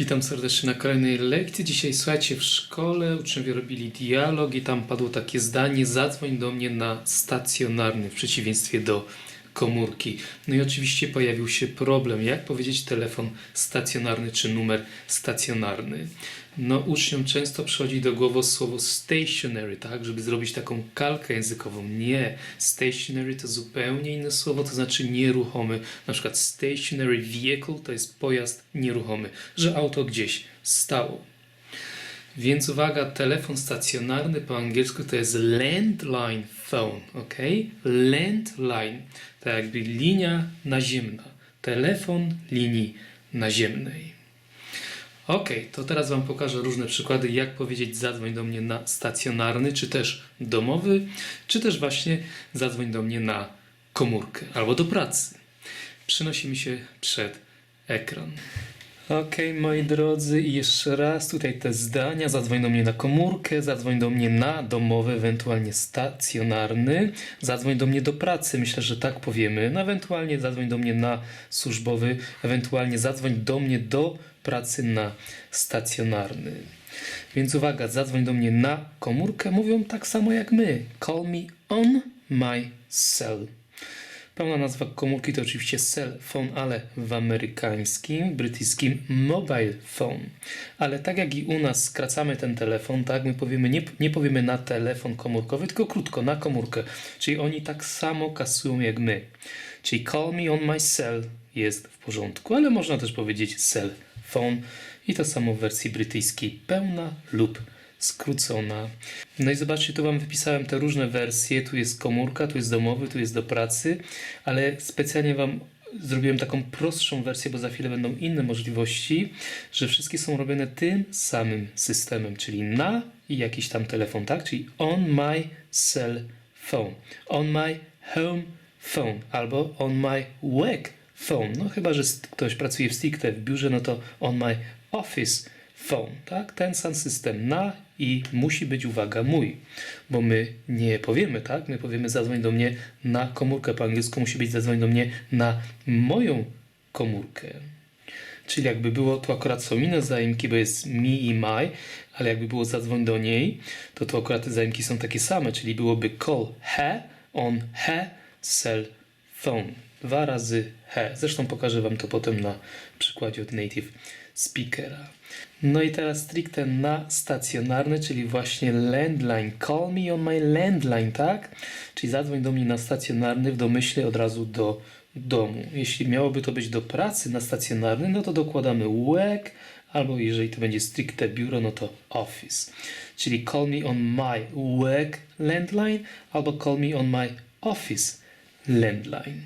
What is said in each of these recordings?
Witam serdecznie na kolejnej lekcji. Dzisiaj słuchajcie, w szkole uczniowie robili dialog i tam padło takie zdanie: zadzwoń do mnie na stacjonarny, w przeciwieństwie do komórki. No i oczywiście pojawił się problem, jak powiedzieć telefon stacjonarny czy numer stacjonarny. No uczniom często przychodzi do głowy słowo stationary, tak, żeby zrobić taką kalkę językową. Nie, stationary to zupełnie inne słowo, to znaczy nieruchomy. Na przykład stationary vehicle to jest pojazd nieruchomy, że auto gdzieś stało. Więc uwaga, telefon stacjonarny po angielsku to jest landline phone, ok? Landline, tak jakby linia naziemna. Telefon linii naziemnej. Ok, to teraz Wam pokażę różne przykłady, jak powiedzieć zadzwoń do mnie na stacjonarny, czy też domowy, czy też właśnie zadzwoń do mnie na komórkę albo do pracy. Przenosimy się przed ekran. Ok, moi drodzy, i jeszcze raz tutaj te zdania. Zadzwoń do mnie na komórkę, zadzwoń do mnie na domowy, ewentualnie stacjonarny, zadzwoń do mnie do pracy, myślę, że tak powiemy. No, ewentualnie zadzwoń do mnie na służbowy, ewentualnie zadzwoń do mnie do pracy na stacjonarny. Więc uwaga, zadzwoń do mnie na komórkę, mówią tak samo jak my. Call me on my cell. Pełna nazwa komórki to oczywiście cell phone, ale w amerykańskim, brytyjskim mobile phone. Ale tak jak i u nas skracamy ten telefon, tak, my powiemy, nie, nie powiemy na telefon komórkowy, tylko krótko, na komórkę. Czyli oni tak samo kasują jak my. Czyli call me on my cell jest w porządku, ale można też powiedzieć cell phone i to samo w wersji brytyjskiej pełna lub skrócona. No i zobaczcie, tu Wam wypisałem te różne wersje. Tu jest komórka, tu jest domowy, tu jest do pracy, ale specjalnie Wam zrobiłem taką prostszą wersję, bo za chwilę będą inne możliwości, że wszystkie są robione tym samym systemem, czyli na i jakiś tam telefon, tak? Czyli on my cell phone, on my home phone albo on my work phone. No chyba, że ktoś pracuje w stricte w biurze, no to on my office phone, tak? Ten sam system na i musi być, uwaga, mój, bo my nie powiemy, tak? My powiemy zadzwoń do mnie na komórkę, po angielsku musi być zadzwoń do mnie na moją komórkę. Czyli jakby było, tu akurat są inne zaimki, bo jest mi i my, ale jakby było zadzwoń do niej, to tu akurat te zaimki są takie same, czyli byłoby call her on her cell phone. Dwa razy he. Zresztą pokażę Wam to potem na przykładzie od native speakera. No i teraz stricte na stacjonarny, czyli właśnie landline. Call me on my landline, tak? Czyli zadzwoń do mnie na stacjonarny w domyśle od razu do domu. Jeśli miałoby to być do pracy na stacjonarny, no to dokładamy work, albo jeżeli to będzie stricte biuro, no to office. Czyli call me on my work landline, albo call me on my office landline.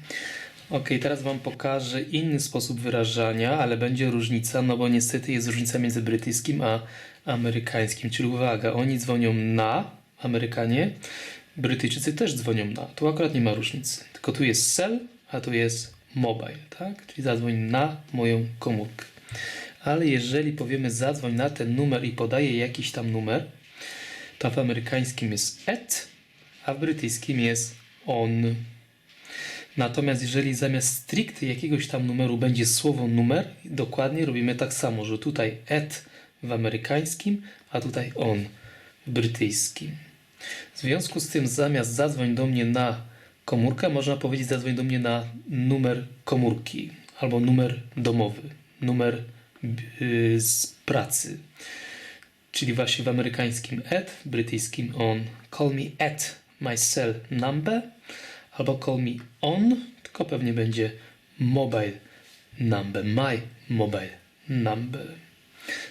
Ok, teraz Wam pokażę inny sposób wyrażania, ale będzie różnica, no bo niestety jest różnica między brytyjskim a amerykańskim. Czyli uwaga, oni dzwonią na, Amerykanie, Brytyjczycy też dzwonią na. Tu akurat nie ma różnicy, tylko tu jest cell, a tu jest mobile, tak? Czyli zadzwoń na moją komórkę. Ale jeżeli powiemy zadzwoń na ten numer i podaję jakiś tam numer, to w amerykańskim jest at, a w brytyjskim jest on. Natomiast jeżeli zamiast stricte jakiegoś tam numeru będzie słowo numer, dokładnie robimy tak samo, że tutaj at w amerykańskim, a tutaj on w brytyjskim. W związku z tym zamiast zadzwoń do mnie na komórkę, można powiedzieć zadzwoń do mnie na numer komórki albo numer domowy, numer yy, z pracy. Czyli właśnie w amerykańskim at, w brytyjskim on. Call me at my cell number albo call me on, tylko pewnie będzie mobile number, my mobile number.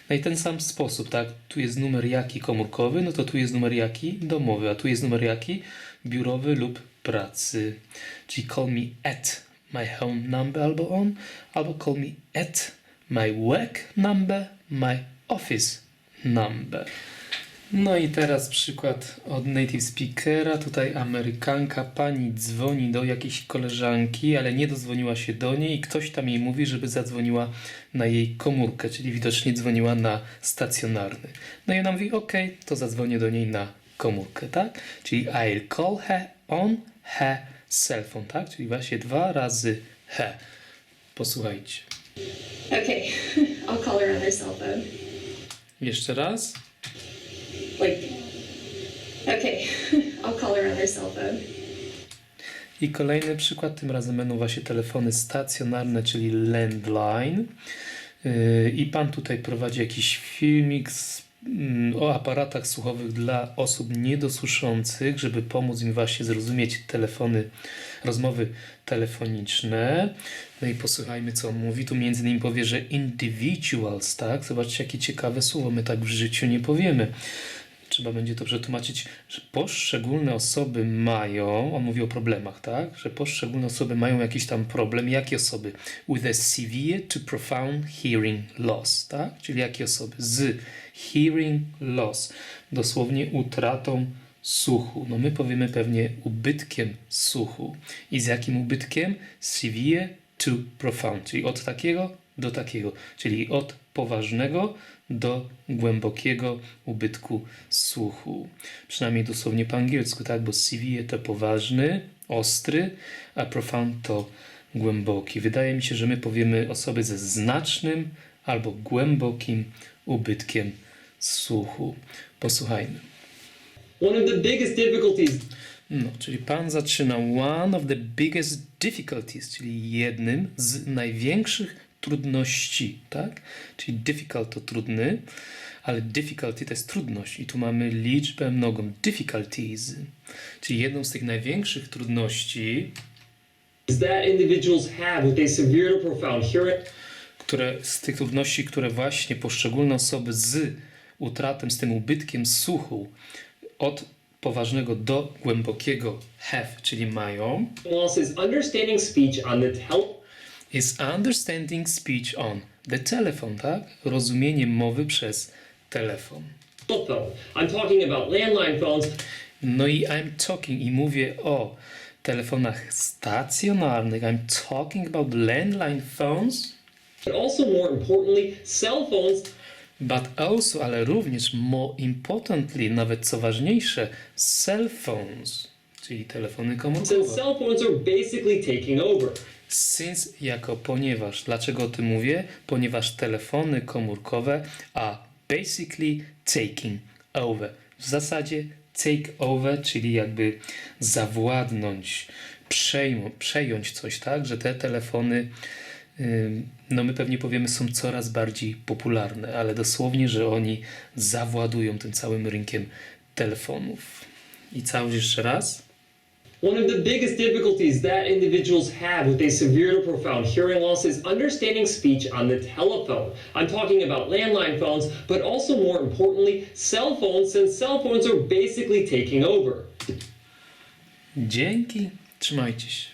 No i ten sam sposób, tak? Tu jest numer jaki komórkowy, no to tu jest numer jaki domowy, a tu jest numer jaki biurowy lub pracy. Czyli call me at my home number albo on, albo call me at my work number, my office number. No i teraz przykład od native speakera. Tutaj Amerykanka, pani dzwoni do jakiejś koleżanki, ale nie dozwoniła się do niej i ktoś tam jej mówi, żeby zadzwoniła na jej komórkę, czyli widocznie dzwoniła na stacjonarny. No i ona mówi, ok, to zadzwonię do niej na komórkę, tak? Czyli I'll call her on her cell phone, tak? Czyli właśnie dwa razy he. Posłuchajcie. Okay, I'll call her on their cell phone. Jeszcze raz. Like, I'll call her cell phone. I kolejny przykład, tym razem będą właśnie telefony stacjonarne, czyli landline. Yy, I pan tutaj prowadzi jakiś filmik z, mm, o aparatach słuchowych dla osób niedosłyszących, żeby pomóc im właśnie zrozumieć telefony, rozmowy telefoniczne. No i posłuchajmy, co on mówi. Tu między innymi powie, że individuals, tak? Zobaczcie, jakie ciekawe słowo. My tak w życiu nie powiemy trzeba będzie to przetłumaczyć, że poszczególne osoby mają, on mówi o problemach, tak? Że poszczególne osoby mają jakiś tam problem. Jakie osoby? With a severe to profound hearing loss, tak? Czyli jakie osoby? Z hearing loss, dosłownie utratą słuchu. No my powiemy pewnie ubytkiem słuchu. I z jakim ubytkiem? Severe to profound, czyli od takiego do takiego, czyli od poważnego do głębokiego ubytku słuchu. Przynajmniej dosłownie po angielsku, tak? Bo severe to poważny, ostry, a profound to głęboki. Wydaje mi się, że my powiemy osoby ze znacznym albo głębokim ubytkiem słuchu. Posłuchajmy. One of the biggest difficulties No, czyli pan zaczyna one of the biggest difficulties, czyli jednym z największych trudności, tak? Czyli difficult to trudny, ale difficulty to jest trudność i tu mamy liczbę mnogą difficulties. Czyli jedną z tych największych trudności, które z tych trudności, które właśnie poszczególne osoby z utratem, z tym ubytkiem słuchu od poważnego do głębokiego have, czyli mają, understanding speech on the is understanding speech on the telephone, tak? Rozumienie mowy przez telefon. I'm talking about landline phones, No i I'm talking i mówię o telefonach stacjonarnych. I'm talking about landline phones, but also more importantly, cell phones but also, ale również more importantly, nawet co ważniejsze, cell phones, czyli telefony komórkowe. Since jako ponieważ. Dlaczego o tym mówię? Ponieważ telefony komórkowe are basically taking over. W zasadzie take over, czyli jakby zawładnąć, przejmu, przejąć coś, tak? Że te telefony, no my pewnie powiemy, są coraz bardziej popularne, ale dosłownie, że oni zawładują tym całym rynkiem telefonów. I całość jeszcze raz. One of the biggest difficulties that individuals have with a severe to profound hearing loss is understanding speech on the telephone. I'm talking about landline phones, but also more importantly, cell phones, since cell phones are basically taking over. Dzięki, trzymajcie się.